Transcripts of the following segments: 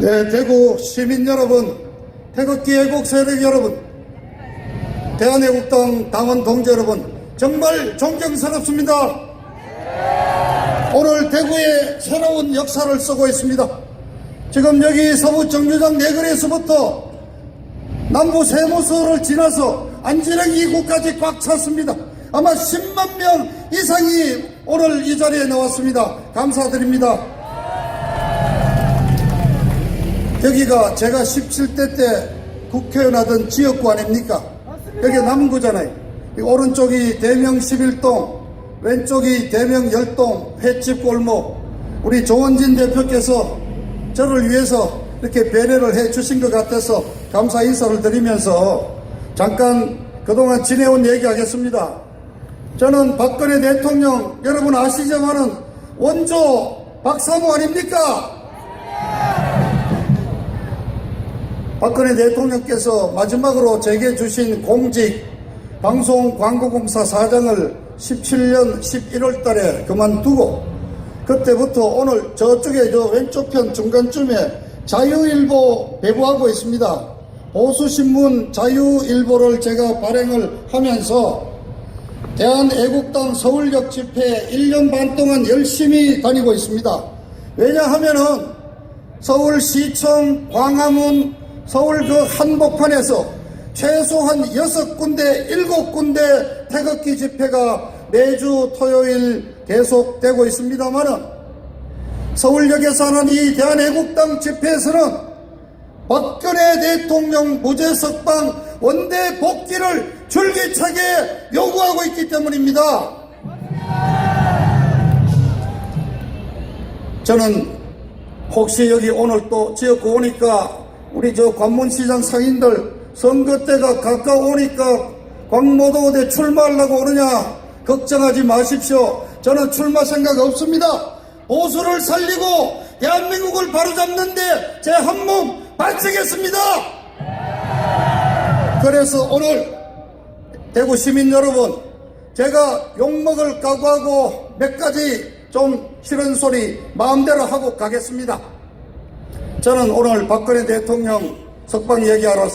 네, 대구 시민 여러분, 태극기 애국 세력 여러분, 대한애국당 당원 동지 여러분, 정말 존경스럽습니다. 오늘 대구에 새로운 역사를 쓰고 있습니다. 지금 여기 서부 정류장 내거리에서부터 남부 세무서를 지나서 안진행 이구까지 꽉 찼습니다. 아마 10만 명 이상이 오늘 이 자리에 나왔습니다. 감사드립니다. 여기가 제가 17대 때 국회의원 하던 지역구 아닙니까? 여기 남구잖아요. 이 오른쪽이 대명 11동, 왼쪽이 대명 10동, 횟집 골목. 우리 조원진 대표께서 저를 위해서 이렇게 배려를 해 주신 것 같아서 감사 인사를 드리면서 잠깐 그동안 지내온 얘기 하겠습니다. 저는 박근혜 대통령 여러분 아시지만은 원조 박사모 아닙니까? 박근혜 대통령께서 마지막으로 제게 주신 공직 방송광고공사 사장을 17년 11월 달에 그만두고 그때부터 오늘 저쪽에 저 왼쪽 편 중간쯤에 자유일보 배부하고 있습니다. 보수신문 자유일보를 제가 발행을 하면서 대한애국당 서울역 집회 1년 반 동안 열심히 다니고 있습니다. 왜냐하면은 서울시청 광화문 서울 그 한복판에서 최소한 여섯 군데, 일곱 군데 태극기 집회가 매주 토요일 계속되고 있습니다만은 서울역에서 하는 이 대한애국당 집회에서는 박근혜 대통령 무죄 석방 원대 복귀를 줄기차게 요구하고 있기 때문입니다. 저는 혹시 여기 오늘 또 지역구 오니까 우리 저 관문시장 상인들 선거 때가 가까우니까 광모도에 출마하려고 오느냐 걱정하지 마십시오. 저는 출마 생각 없습니다. 보수를 살리고 대한민국을 바로잡는데 제 한 몸 바치겠습니다. 그래서 오늘 대구 시민 여러분, 제가 욕먹을 각오하고 몇 가지 좀 싫은 소리 마음대로 하고 가겠습니다. 저는 오늘 박근혜 대통령 석방 얘기하러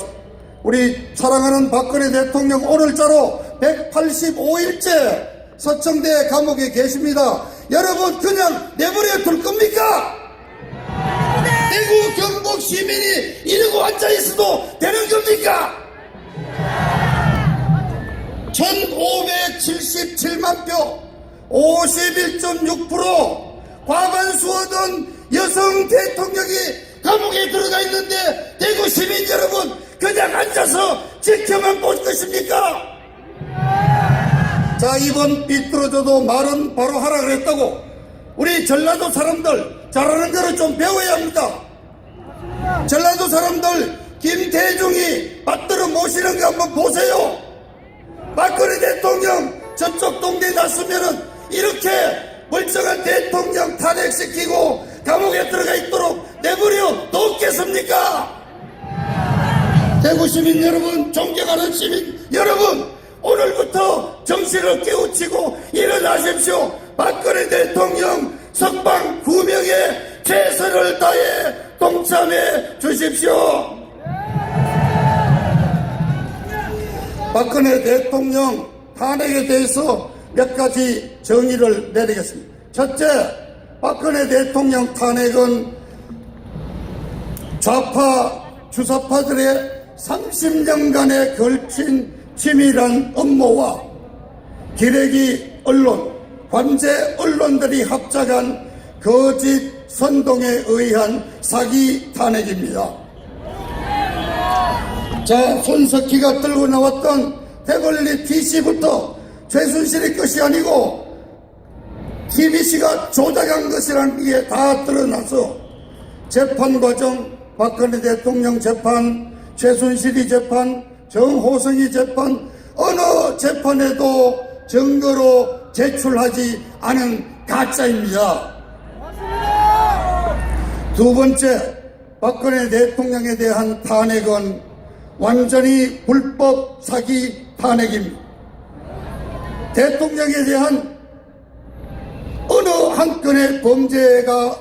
우리 사랑하는 박근혜 대통령 오늘자로 185일째 서청대 감옥에 계십니다. 여러분 그냥 내버려 둘 겁니까? 대구 경북 시민이 이러고 앉아 있어도 되는 겁니까? 1577만 표, 51.6% 과반수 얻은 여성 대통령이 감옥에 들어가 있는데 대구 시민 여러분 그냥 앉아서 지켜만 볼 것입니까? 자 이번 삐뚤어져도 말은 바로 하라 그랬다고 우리 전라도 사람들 잘하는 거를 좀 배워야 합니다. 전라도 사람들 김대중이 받들어 모시는 거 한번 보세요. 박근혜 대통령 저쪽 동네에 났으면은 이렇게 멀쩡한 대통령 탄핵시키고 감옥에 들어가 있도록 내버려 놓겠습니까? 대구 시민 여러분, 존경하는 시민 여러분, 오늘부터 정신을 깨우치고 일어나십시오. 박근혜 대통령 석방 구명에 최선을 다해 동참해 주십시오. 박근혜 대통령 탄핵에 대해서 몇 가지 정의를 내리겠습니다. 첫째, 박근혜 대통령 탄핵은 좌파 주사파들의 30년간에 걸친 치밀한 업무와 기레기 언론, 관제 언론들이 합작한 거짓 선동에 의한 사기 탄핵입니다. 자, 손석희가 들고 나왔던 태블릿 PC부터 최순실의 것이 아니고 TBC가 조작한 것이라는 게 다 드러나서 재판 과정, 박근혜 대통령 재판, 최순실이 재판, 정호성이 재판, 어느 재판에도 증거로 제출하지 않은 가짜입니다. 두 번째, 박근혜 대통령에 대한 탄핵은 완전히 불법 사기 탄핵입니다. 대통령에 대한 어느 한 건의 범죄가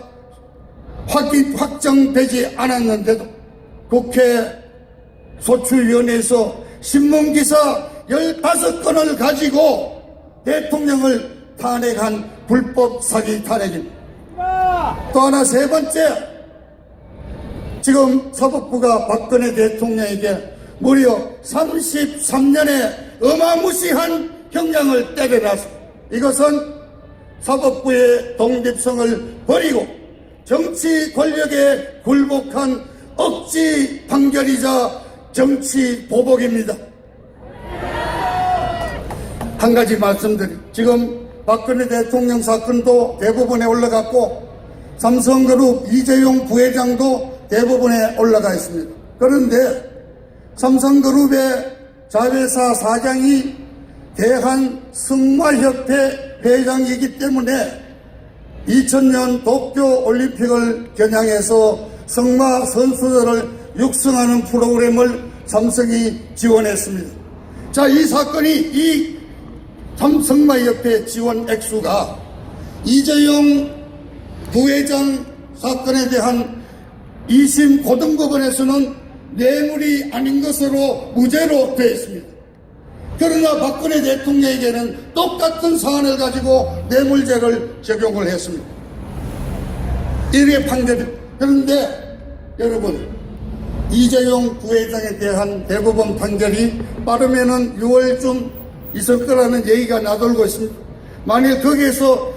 확인, 확정되지 않았는데도 국회 소추위원회에서 신문기사 15건을 가지고 대통령을 탄핵한 불법 사기 탄핵입니다. 또 하나 세 번째, 지금 사법부가 박근혜 대통령에게 무려 33년의 어마무시한 형량을 때려놨습니다. 이것은 사법부의 독립성을 버리고 정치 권력에 굴복한 억지 판결이자 정치 보복입니다. 한 가지 말씀드리 지금 박근혜 대통령 사건도 대부분에 올라갔고 삼성그룹 이재용 부회장도 대부분에 올라가 있습니다. 그런데 삼성그룹의 자회사 사장이 대한 승마협회 회장이기 때문에 2000년 도쿄 올림픽을 겨냥해서 승마 선수들을 육성하는 프로그램을 삼성이 지원했습니다. 자, 이 사건이 이 삼성마협회 지원 액수가 이재용 부회장 사건에 대한 2심 고등법원에서는 뇌물이 아닌 것으로 무죄로 되어 있습니다. 그러나 박근혜 대통령에게는 똑같은 사안을 가지고 뇌물죄를 적용을 했습니다. 이게 판결이. 그런데 여러분, 이재용 부회장에 대한 대법원 판결이 빠르면은 6월쯤 있을 거라는 얘기가 나돌고 있습니다. 만일 거기에서